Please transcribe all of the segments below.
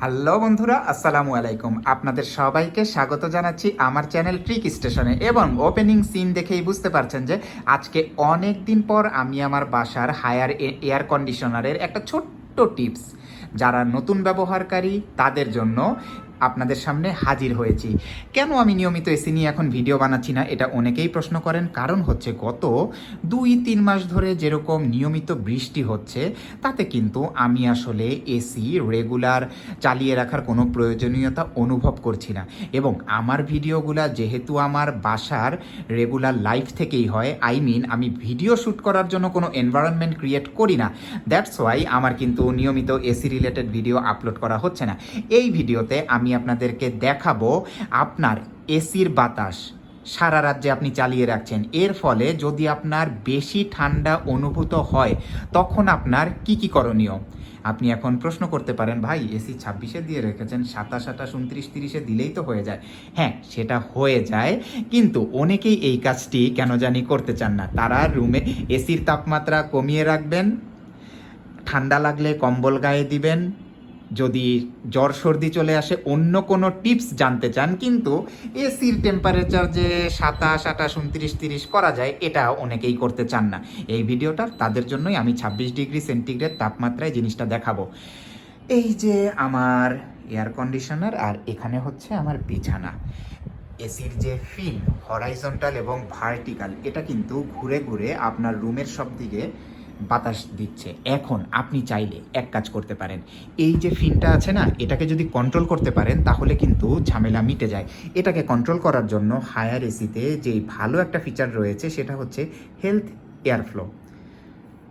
Hello বন্ধুরা, আসসালামু আলাইকুম। আপনাদের সবাইকে স্বাগত জানাচ্ছি আমার চ্যানেল ট্রিক স্টেশনে এবং ওপেনিং সিন দেখেই বুঝতে পারছেন যে আজকে অনেক দিন পর আমি আমার বাসার হায়ার এয়ার কন্ডিশনারের একটা ছোট্ট টিপস যারা নতুন ব্যবহারকারী, তাদের জন্য আপনাদের সামনে হাজির হয়েছি। কেন আমি নিয়মিত এসি নিয়ে এখন ভিডিও বানাচ্ছি না, এটা অনেকেই প্রশ্ন করেন। কারণ হচ্ছে গত দুই, তিন মাস ধরে যেরকম নিয়মিত বৃষ্টি হচ্ছে, তাতে কিন্তু আমি আসলে এসি রেগুলার চালিয়ে রাখার কোনো প্রয়োজনীয়তা অনুভব করছি না। এবং আমার ভিডিওগুলা যেহেতু আমার বাসার রেগুলার লাইফ থেকেই হয়, আই মিন আমি ভিডিও শ্যুট করার জন্য কোনো এনভায়রনমেন্ট ক্রিয়েট করি না। দ্যাটস ওয়াই আমার কিন্তু নিয়মিত এসি রিলেটেড ভিডিও আপলোড করা হচ্ছে না। এই ভিডিওতে আমি আপনাদেরকে দেখাবো আপনার এসির বাতাস। সারা রাজ্যে আপনি চালিয়ে রাখছেন। এর ফলে যদি আপনার বেশি ঠান্ডা অনুভূত হয়, তখন আপনার কি কি করণীয়? আপনি এখন প্রশ্ন করতে পারেন, ভাই, এসি ছাব্বিশে দিয়ে রেখেছেন, সাতাশ, আঠাশ, উনত্রিশ, তিরিশে দিলেই তো হয়ে যায়। হ্যাঁ সেটা হয়ে যায়, কিন্তু অনেকেই এই কাজটি কেন জানি করতে চান না। তারা রুমে এসির তাপমাত্রা কমিয়ে রাখবেন, ঠান্ডা লাগলে কম্বল গায়ে দিবেন যদি জ্বর সর্দি চলে আসে, অন্য কোনো টিপস জানতে চান, কিন্তু এসির টেম্পারেচার যে সাতাশ, আঠাশ, উনত্রিশ, তিরিশ করা যায়, এটা অনেকেই করতে চান না। এই ভিডিওটা তাদের জন্যই আমি ছাব্বিশ ডিগ্রি সেন্টিগ্রেড তাপমাত্রায় জিনিসটা দেখাবো। এই যে আমার এয়ার কন্ডিশনার আর এখানে হচ্ছে আমার বিছানা। এসির যে ফিন হরাইজন্টাল এবং ভার্টিক্যাল এটা কিন্তু ঘুরে ঘুরে আপনার রুমের সব দিকে বাতাস দিচ্ছে। এখন আপনি চাইলে এক কাজ করতে পারেন। এই যে ফিনটা আছে না, এটাকে যদি কন্ট্রোল করতে পারেন, তাহলে কিন্তু ঝামেলা মিটে যায়। এটাকে কন্ট্রোল করার জন্য হায়ার এসিতে যেই ভালো একটা ফিচার রয়েছে, সেটা হচ্ছে হেলথ এয়ার ফ্লো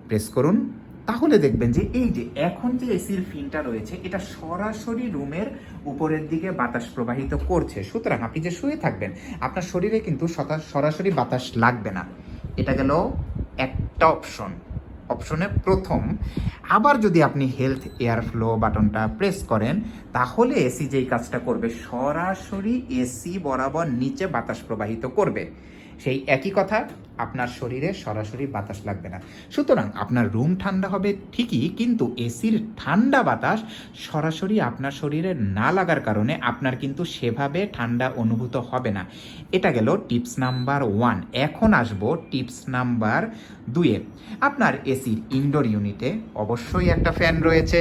প্রেস করুন। তাহলে দেখবেন যে এই যে এখন যে এসির ফিনটা রয়েছে, এটা সরাসরি রুমের উপরের দিকে বাতাস প্রবাহিত করছে। সুতরাং আপনি যে শুয়ে থাকবেন, আপনার শরীরে কিন্তু সরাসরি বাতাস লাগবে না। এটা গেল একটা অপশন অপশনে প্রথম। আবার যদি আপনি হেলথ এয়ার ফ্লো বাটনটা প্রেস করেন, তাহলে এসি যেই কাজটা করবে, সরাসরি এসি বরাবর নিচে বাতাস প্রবাহিত করবে। সেই একই কথা আপনার শরীরে সরাসরি বাতাস লাগবে না। সুতরাং আপনার রুম ঠান্ডা হবে ঠিকই, কিন্তু এসির ঠান্ডা বাতাস সরাসরি আপনার শরীরে না লাগার কারণে আপনার কিন্তু সেভাবে ঠান্ডা অনুভূত হবে না। এটা গেল টিপস নাম্বার ওয়ান। এখন আসব টিপস নাম্বার দুয়ে আপনার এসির ইনডোর ইউনিটে অবশ্যই একটা ফ্যান রয়েছে।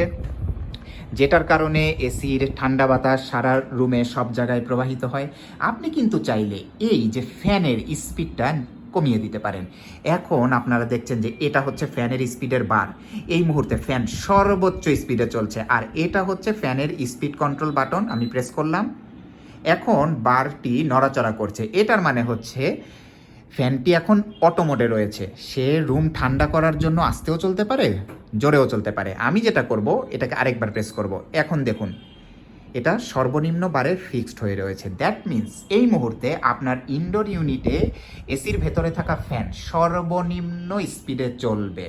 যেটার কারণে এসির ঠান্ডা বাতাস সারা রুমে সব জায়গায় প্রবাহিত হয়। আপনি কিন্তু চাইলে এই যে ফ্যানের স্পিডটা কমিয়ে দিতে পারেন। এখন আপনারা দেখছেন যে এটা হচ্ছে ফ্যানের স্পিডের বার। এই মুহূর্তে ফ্যান সর্বোচ্চ স্পিডে চলছে। আর এটা হচ্ছে ফ্যানের স্পিড কন্ট্রোল বাটন, আমি প্রেস করলাম। এখন বারটি নড়াচড়া করছে। এটার মানে হচ্ছে ফ্যানটি এখন অটো মোডে রয়েছে। সে রুম ঠান্ডা করার জন্য আস্তেও চলতে পারে জোরেও চলতে পারে। আমি যেটা করব, এটাকে আরেকবার প্রেস করব। এখন দেখুন, এটা সর্বনিম্ন বারে ফিক্সড হয়ে রয়েছে। দ্যাট মিন্স এই মুহূর্তে আপনার ইনডোর ইউনিটে এসির ভেতরে থাকা ফ্যান সর্বনিম্ন স্পিডে চলবে।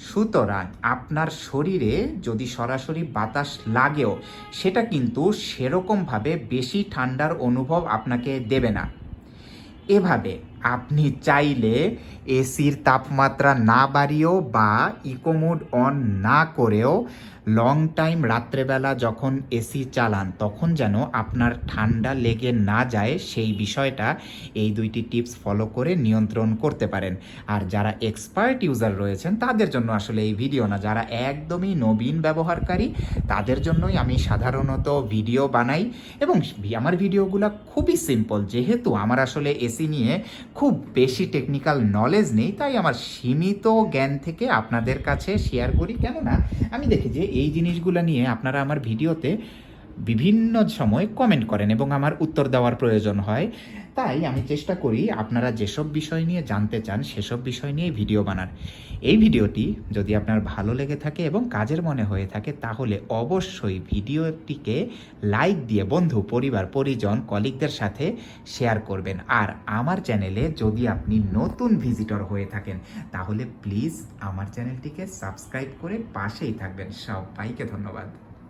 সুতরাং আপনার শরীরে যদি সরাসরি বাতাস লাগেও, সেটা কিন্তু সেরকমভাবে বেশি ঠান্ডার অনুভব আপনাকে দেবে না। এভাবে আপনি চাইলে এসির তাপমাত্রা না বাড়িয়েও বা ইকোমোড অন না করেও লং টাইম রাত্রেবেলা যখন এসি চালান, তখন যেন আপনার ঠান্ডা লেগে না যায়, সেই বিষয়টা এই দুইটি টিপস ফলো করে নিয়ন্ত্রণ করতে পারেন। আর যারা এক্সপার্ট ইউজার রয়েছেন, তাদের জন্য আসলে এই ভিডিও না, যারা একদমই নবীন ব্যবহারকারী, তাদের জন্যই আমি সাধারণত ভিডিও বানাই। এবং আমার ভিডিওগুলো খুবই সিম্পল, যেহেতু আমার আসলে এসি নিয়ে খুব বেশি টেকনিক্যাল নলেজ নেই, তাই আমার সীমিত জ্ঞান থেকে আপনাদের কাছে শেয়ার করি। কেননা, আমি দেখি যে এই জিনিসগুলো নিয়ে আপনারা আমার ভিডিওতে বিভিন্ন সময় কমেন্ট করেন এবং আমার উত্তর দেওয়ার প্রয়োজন হয়। তাই আমি চেষ্টা করি আপনারা যেসব বিষয় নিয়ে জানতে চান, সেসব বিষয় নিয়ে ভিডিও বানার। এই ভিডিওটি যদি আপনার ভালো লেগে থাকে এবং কাজের মনে হয়ে থাকে, তাহলে অবশ্যই ভিডিওটিকে লাইক দিয়ে বন্ধু, পরিবার, পরিজন, কলিগদের সাথে শেয়ার করবেন। আর আমার চ্যানেলে যদি আপনি নতুন ভিজিটর হয়ে থাকেন, তাহলে প্লিজ আমার চ্যানেলটিকে সাবস্ক্রাইব করে পাশেই থাকবেন। সবাইকে ধন্যবাদ।